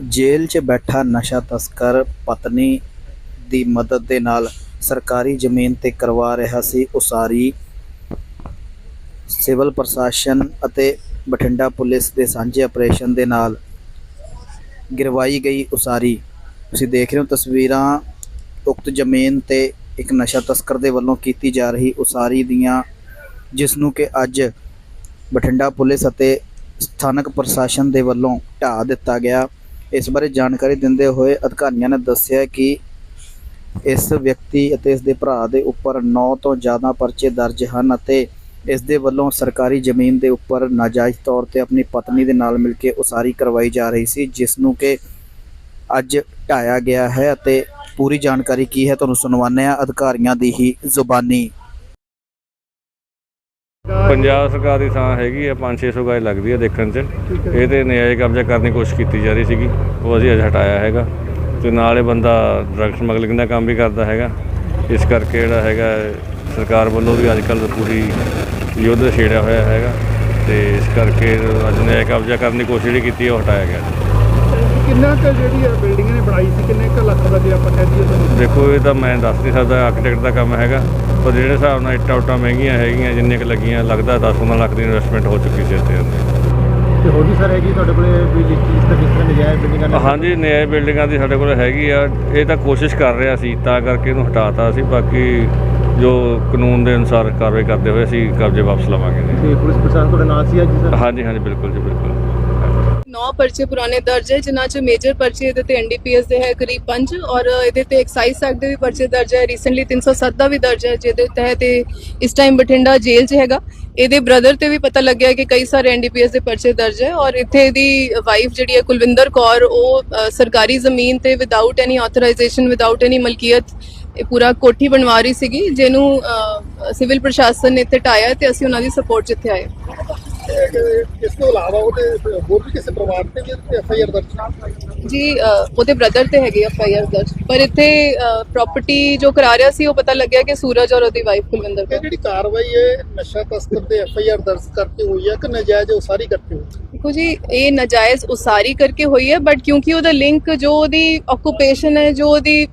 ਜੇਲ੍ਹ 'ਚ ਬੈਠਾ ਨਸ਼ਾ ਤਸਕਰ ਪਤਨੀ ਦੀ ਮਦਦ ਦੇ ਨਾਲ ਸਰਕਾਰੀ ਜ਼ਮੀਨ ਤੇ ਕਰਵਾ ਰਿਹਾ ਸੀ ਉਸਾਰੀ। ਸਿਵਲ ਪ੍ਰਸ਼ਾਸਨ ਅਤੇ ਬਠਿੰਡਾ ਪੁਲਿਸ ਦੇ ਸਾਂਝੇ ਆਪਰੇਸ਼ਨ ਦੇ ਨਾਲ ਗਿਰਵਾਈ ਗਈ ਉਸਾਰੀ। ਤੁਸੀਂ ਦੇਖ ਰਹੇ ਹੋ ਤਸਵੀਰਾਂ। ਉਕਤ ਜ਼ਮੀਨ ਤੇ ਇੱਕ ਨਸ਼ਾ ਤਸਕਰ ਦੇ ਵੱਲੋਂ ਕੀਤੀ ਜਾ ਰਹੀ ਉਸਾਰੀ ਦੀਆਂ, ਜਿਸ ਨੂੰ ਕਿ ਅੱਜ ਬਠਿੰਡਾ ਪੁਲਿਸ ਅਤੇ ਸਥਾਨਕ ਪ੍ਰਸ਼ਾਸਨ ਦੇ ਵੱਲੋਂ ਢਾਹ ਦਿੱਤਾ ਗਿਆ। ਇਸ ਬਾਰੇ ਜਾਣਕਾਰੀ ਦਿੰਦੇ ਹੋਏ ਅਧਿਕਾਰੀਆਂ ਨੇ ਦੱਸਿਆ ਕਿ ਇਸ ਵਿਅਕਤੀ ਅਤੇ ਇਸ ਦੇ ਭਰਾ ਦੇ ਉੱਪਰ 9 ਤੋਂ ਜ਼ਿਆਦਾ ਪਰਚੇ ਦਰਜ ਹਨ ਅਤੇ ਇਸ ਦੇ ਵੱਲੋਂ ਸਰਕਾਰੀ ਜ਼ਮੀਨ ਦੇ ਉੱਪਰ ਨਾਜਾਇਜ਼ ਤੌਰ ਤੇ ਆਪਣੀ ਪਤਨੀ ਦੇ ਨਾਲ ਮਿਲ ਕੇ ਉਸਾਰੀ ਕਰਵਾਈ ਜਾ ਰਹੀ ਸੀ, ਜਿਸ ਨੂੰ ਕਿ ਅੱਜ ਢਾਇਆ ਗਿਆ ਹੈ ਅਤੇ ਪੂਰੀ ਜਾਣਕਾਰੀ ਕੀ ਹੈ ਤੁਹਾਨੂੰ ਸੁਣਵਾਉਂਦੇ ਹਾਂ ਅਧਿਕਾਰੀਆਂ ਦੀ ਹੀ ਜ਼ੁਬਾਨੀ। ਪੰਜਾਬ ਸਰਕਾਰ ਦੀ ਥਾਂ ਹੈਗੀ ਆ 5-600 ਗਾਇ ਲੱਗਦੀ ਆ ਦੇਖਣ 'ਚ। ਇਹ ਤੇ ਨਜਾਇਜ਼ ਕਬਜ਼ਾ ਕਰਨ ਦੀ ਕੋਸ਼ਿਸ਼ ਕੀਤੀ ਜਾ ਰਹੀ ਸੀਗੀ। ਉਹ ਅਸੀਂ ਅੱਜ ਹਟਾਇਆ ਹੈਗਾ। ਤੇ ਨਾਲ ਇਹ ਬੰਦਾ ਡਰੱਗ ਸਮਗਲਿੰਗ ਦਾ ਕੰਮ ਵੀ ਕਰਦਾ ਹੈਗਾ। ਇਸ ਕਰਕੇ ਜਿਹੜਾ ਹੈਗਾ ਸਰਕਾਰ ਵੱਲੋਂ ਵੀ ਅੱਜ ਕੱਲ੍ਹ ਪੂਰੀ ਯੁੱਧ ਛੇੜਿਆ ਹੋਇਆ ਹੈਗਾ। ਤੇ ਇਸ ਕਰਕੇ ਅੱਜ ਨਜਾਇਜ਼ ਕਬਜ਼ਾ ਕਰਨ ਦੀ ਕੋਸ਼ਿਸ਼ ਜਿਹੜੀ ਕੀਤੀ ਹੈ ਉਹ ਹਟਾਇਆ ਗਿਆ। ਕਿੰਨਾ ਕੁ ਜਿਹੜੀ ਆ ਬਿਲਡਿੰਗ ਜੇ ਆਪਾਂ ਕਹਿ ਦਈਏ ਦੇਖੋ ਇਹ ਤਾਂ ਮੈਂ ਦੱਸ ਨਹੀਂ ਸਕਦਾ ਆਰਕੀਟੈਕਟ ਦਾ ਕੰਮ ਹੈਗਾ ਪਰ ਜਿਹੜੇ ਹਿਸਾਬ ਨਾਲ ਇੱਟਾਂ ਉੱਟਾਂ ਮਹਿੰਗੀਆਂ ਹੈਗੀਆਂ ਜਿੰਨੇ ਕੁ ਲੱਗੀਆਂ ਲੱਗਦਾ 10-15 ਲੱਖ ਦੀ ਇਨਵੈਸਟਮੈਂਟ ਹੋ ਚੁੱਕੀ ਸੀ ਇੱਥੇ। ਤੇ ਹੋਰ ਵੀ ਸਰ ਹੈਗੀ ਤੁਹਾਡੇ ਕੋਲੇ ਵੀ ਜਿਸ ਚੀਜ਼ ਦਾ ਤਰ੍ਹਾਂ ਨਜਾਇਜ਼ ਬਿਲਡਿੰਗਾਂ ਨੇ ਹਾਂਜੀ ਨਿਆਂ ਬਿਲਡਿੰਗਾਂ ਦੀ ਸਾਡੇ ਕੋਲ ਹੈਗੀ ਆ। ਇਹ ਤਾਂ ਕੋਸ਼ਿਸ਼ ਕਰ ਰਿਹਾ ਸੀ ਤਾਂ ਕਰਕੇ ਇਹਨੂੰ ਹਟਾਤਾ ਸੀ। ਬਾਕੀ ਜੋ ਕਾਨੂੰਨ ਦੇ ਅਨੁਸਾਰ ਕਾਰਵਾਈ ਕਰਦੇ ਹੋਏ ਅਸੀਂ ਕਬਜ਼ੇ ਵਾਪਸ ਲਵਾਂਗੇ। ਜੀ ਤੇ ਪੁਲਿਸ ਪ੍ਰਸ਼ਾਸਨ ਤੁਹਾਡੇ ਨਾਲ ਸੀ ਅੱਜ ਸਰ? ਹਾਂਜੀ ਹਾਂਜੀ ਬਿਲਕੁਲ ਜੀ ਬਿਲਕੁਲ। ਨੌ ਪਰਚੇ ਪੁਰਾਣੇ ਦਰਜ ਹੈ, ਜਿਨ੍ਹਾਂ ਚ ਮੇਜਰ ਪਰਚੇ ਇਹਦੇ ਤੇ ਐਨਡੀਪੀਐਸ ਦੇ ਹੈ ਕਰੀਬ 5 ਔਰ ਇਹਦੇ ਤੇ ਐਕਸਾਈਜ਼ ਐਕਟ ਦੇ ਵੀ ਪਰਚੇ ਦਰਜ ਹੈ ਰੀਸੈਂਟਲੀ 307 ਦਾ ਵੀ ਦਰਜ ਹੈ, ਜਿਹਦੇ ਤਹਿਤ ਇਹ ਇਸ ਟਾਈਮ ਬਠਿੰਡਾ ਜੇਲ੍ਹ 'ਚ ਹੈਗਾ। ਇਹਦੇ ਬ੍ਰਦਰ ਤੇ ਵੀ ਪਤਾ ਲੱਗਿਆ ਕਿ ਕਈ ਸਾਰੇ ਐਨਡੀਪੀਐਸ ਦੇ ਪਰਚੇ ਦਰਜ ਹੈ, ਔਰ ਇੱਥੇ ਇਹਦੀ ਵਾਈਫ ਜਿਹੜੀ ਹੈ ਕੁਲਵਿੰਦਰ ਕੌਰ, ਉਹ ਸਰਕਾਰੀ ਜ਼ਮੀਨ ਤੇ without any authorization without any ਮਲਕੀਅਤ, ਇਹ ਪੂਰਾ ਕੋਠੀ ਬਣਵਾ ਰਹੀ ਸੀਗੀ, ਜਿਹਨੂੰ ਸਿਵਲ ਪ੍ਰਸ਼ਾਸਨ ਨੇ ਇੱਥੇ ਢਾਇਆ ਤੇ ਅਸੀਂ ਉਹਨਾਂ ਦੀ ਸਪੋਰਟ 'ਚ ਇੱਥੇ ਆਏ ਇਸ ਤੋਂ ਇਲਾਵਾ ਉਹਦੇ ਹੋਰ ਵੀ ਕਿਸੇ ਪਰਿਵਾਰ ਤੇ ਵੀ ਐਫ ਆਈ ਆਰ ਦਰਜ ਜੀ ਉਹਦੇ ਬ੍ਰਦਰ ਤੇ ਹੈਗੀ ਐਫ ਆਈ ਆਰ ਦਰਜ। ਪਰ ਇੱਥੇ ਪ੍ਰਾਪਰਟੀ ਜੋ ਕਰਾ ਰਿਹਾ ਸੀ ਉਹ ਪਤਾ ਲੱਗਿਆ ਕਿ ਸੂਰਜ ਔਰ ਉਹਦੀ ਵਾਈਫ ਕੁਲਵਿੰਦਰ ਕੌਰ। ਜਿਹੜੀ ਕਾਰਵਾਈ ਹੈ ਨਸ਼ਾ ਤਸਕਰ ਤੇ ਐਫ ਆਈ ਆਰ ਦਰਜ ਕਰਕੇ ਹੋਈ ਹੈ ਕਿ ਨਜਾਇਜ਼ ਉਸਾਰੀ ਕਰਕੇ ਹੋਈ ਹੈ? ਦੇਖੋ ਜੀ ਇਹ ਨਜਾਇਜ਼ ਉਸਾਰੀ ਕਰਕੇ ਹੋਈ ਹੈ ਬਟ ਕਿਉਂਕਿ ਉਹਦਾ ਲਿੰਕ ਜੋ ਉਹਦੀ ਆਕੂਪੇਸ਼ਨ ਹੈ ਜੋ ਉਹਦੀ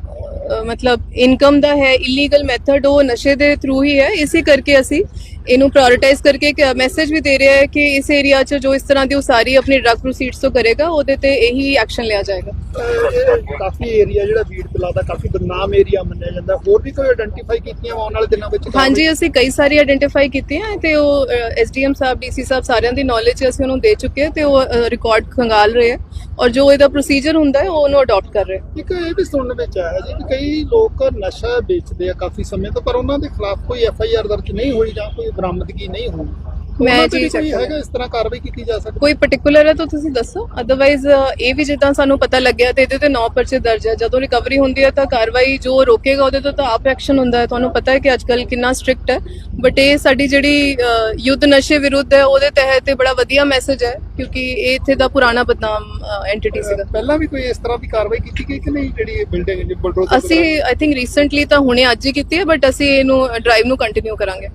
ਮਤਲਬ ਇਨਕਮ ਦਾ ਹੈ ਇਲੀਗਲ ਮੈਥਡ ਉਹ ਨਸ਼ੇ ਦੇ ਥਰੂ ਹੀ ਹੈ ਇਸੇ ਕਰਕੇ ਅਸੀਂ ਇਹਨੂੰ ਪ੍ਰਾਇੋਰਟਾਈਜ਼ ਕਰਕੇ ਇੱਕ ਮੈਸੇਜ ਵੀ ਦੇ ਰਿਹਾ ਹੈ ਕਿ ਇਸ ਏਰੀਆ 'ਚ ਜੋ ਇਸ ਤਰ੍ਹਾਂ ਦੀ ਉਸਾਰੀ ਆਪਣੀ ਡਰੱਗ ਪ੍ਰੋਸੀਡਸ ਤੋਂ ਕਰੇਗਾ ਉਹਦੇ ਤੇ ਇਹੀ ਐਕਸ਼ਨ ਲਿਆ ਜਾਏਗਾ। ਕਾਫੀ ਏਰੀਆ ਜਿਹੜਾ ਬੀੜ ਪਿਲਾ ਦਾ ਕਾਫੀ ਬਦਨਾਮ ਏਰੀਆ ਮੰਨਿਆ ਜਾਂਦਾ। ਹੋਰ ਵੀ ਕੋਈ ਆਇਡੈਂਟੀਫਾਈ ਕੀਤੀਆਂ ਆਉਣ ਵਾਲੇ ਦਿਨਾਂ ਵਿੱਚ? ਹਾਂਜੀ ਅਸੀਂ ਕਈ ਸਾਰੀ ਆਇਡੈਂਟੀਫਾਈ ਕੀਤੀਆਂ ਤੇ ਉਹ ਐਸਡੀਐਮ ਸਾਹਿਬ ਡੀਸੀ ਸਾਹਿਬ ਸਾਰਿਆਂ ਦੀ ਨੌਲੇਜ ਅਸੀਂ ਉਹਨੂੰ ਦੇ ਚੁੱਕੇ ਹਾਂ ਤੇ ਉਹ ਰਿਕਾਰਡ ਖੰਗਾਲ ਰਹੇ ਆ ਔਰ ਜੋ ਇਹਦਾ ਪ੍ਰੋਸੀਜਰ ਹੁੰਦਾ ਹੈ ਉਹ ਉਹਨੂੰ ਅਡਾਪਟ ਕਰ ਰਹੇ ਇੱਕ ਇਹ ਵੀ ਸੁਣਨ ਵਿੱਚ ਆਇਆ ਜੀ ਕਿ ਕਈ ਲੋਕ ਨਸ਼ਾ ਵੇਚਦੇ ਆ ਕਾਫੀ ਸਮੇਂ ਤੋਂ ਪਰ ਉਹਨਾਂ ਦੇ ਖਿਲਾਫ ਕੋਈ ਐਫ ਆਈ ਆਰ ਦਰਜ ਨਹੀਂ ਹੋਈ ਜਾਂ ਕੋਈ ਬਰਾਮਦਗੀ ਨਹੀਂ ਹੋਈ। ਮੈਂ ਜੀ ਹੈਗਾ ਇਸ ਤਰ੍ਹਾਂ ਕਾਰਵਾਈ ਕੀਤੀ ਜਾ ਸਕਦੀ? ਕੋਈ ਪਾਰਟਿਕੂਲਰ ਹੈ ਤਾਂ ਤੁਸੀਂ ਦੱਸੋ। ਅਦਰਵਾਈਜ਼ ਇਹ ਵੀ ਜਿੱਦਾਂ ਸਾਨੂੰ ਪਤਾ ਲੱਗਿਆ ਤੇ ਇਹਦੇ ਤੇ ਨੌ ਪਰਚੇ ਦਰਜ ਹੈ ਜਦੋਂ ਰਿਕਵਰੀ ਹੁੰਦੀ ਹੈ ਤਾਂ ਕਾਰਵਾਈ ਜੋ ਰੋਕੇਗਾ ਉਹਦੇ ਤੋਂ ਤਾਂ ਆਪ ਐਕਸ਼ਨ ਹੁੰਦਾ ਹੈ। ਤੁਹਾਨੂੰ ਪਤਾ ਹੈ ਕਿ ਅੱਜਕੱਲ ਕਿੰਨਾ ਸਟ੍ਰਿਕਟ ਹੈ। ਬਟ ਇਹ ਸਾਡੀ ਜਿਹੜੀ ਯੁੱਧ ਨਸ਼ੇ ਵਿਰੁੱਧ ਹੈ ਉਹਦੇ ਤਹਿਤ ਇਹ ਬੜਾ ਵਧੀਆ ਮੈਸੇਜ ਹੈ ਕਿਉਂਕਿ ਇਹ ਇੱਥੇ ਦਾ ਪੁਰਾਣਾ ਬਦਨਾਮ ਐਂਟੀਟੀ ਸੀਗਾ। ਪਹਿਲਾਂ ਵੀ ਕੋਈ ਇਸ ਤਰ੍ਹਾਂ ਦੀ ਕਾਰਵਾਈ ਕੀਤੀ ਗਈ ਕਿ ਨਹੀਂ? ਜਿਹੜੀ ਬਿਲਡਿੰਗ ਬੁਲਡੋਜ਼ਰ ਅਸੀਂ ਆਈ ਥਿੰਕ ਰੀਸੈਂਟਲੀ ਤਾਂ ਹੁਣੇ ਅੱਜ ਹੀ ਕੀਤੀ ਹੈ ਬਟ ਅਸੀਂ ਇਹਨੂੰ ਡਰਾਈਵ ਨੂੰ ਕੰਟੀਨਿਊ ਕਰਾਂਗੇ।